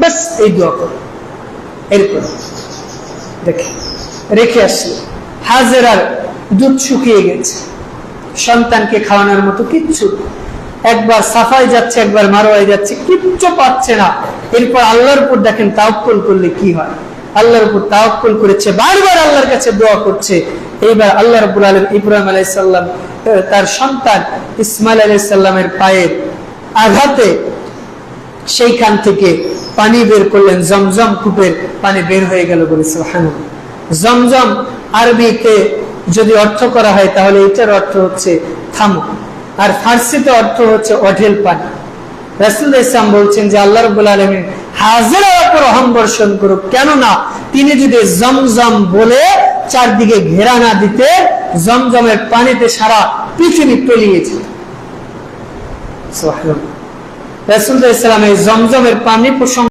ব্যাস এই দোয়া করো। এরপর দেখে, রেখে আসলো। হাজেরার দুধ শুকিয়ে গেছে। সন্তানকে খাওয়ানোর মতো কিচ্ছু একবার সাফাই যাচ্ছে, একবার মারোয়াই যাচ্ছে, কিচ্ছু পাচ্ছে না। এরপর আল্লাহর উপর দেখেন তাওক্কল করলে কি হয়? আল্লাহর উপর তাওক্কল করেছে, বারবার আল্লাহর কাছে দোয়া করছে। এইবার আল্লাহ রবুল আলম ইব্রাহিম আলাইসাল্লাম তার সন্তান ইসমাইল আলাইসাল্লামের পায়ের আঘাতে সেইখান থেকে পানি বের করলেন, জমজম কূপের পানি বের হয়ে গেল বলে। জমজম আরবিতে যদি অর্থ করা হয়, তাহলে এটার অর্থ হচ্ছে থামো। আর ফার্সিতে অর্থ হচ্ছে অঢেল পানি। রাসুল ইসলাম বলছেন যে, আল্লাহ হাজারের ওপর করুক। কেননা, তিনি যদি জমজম বলে চারদিকে ঘেরা না দিতে, জমজমের পানিতে সারা পৃথিবী তলিয়েছে রাসুল ইসলাম এই জমজমের পানি প্রসঙ্গ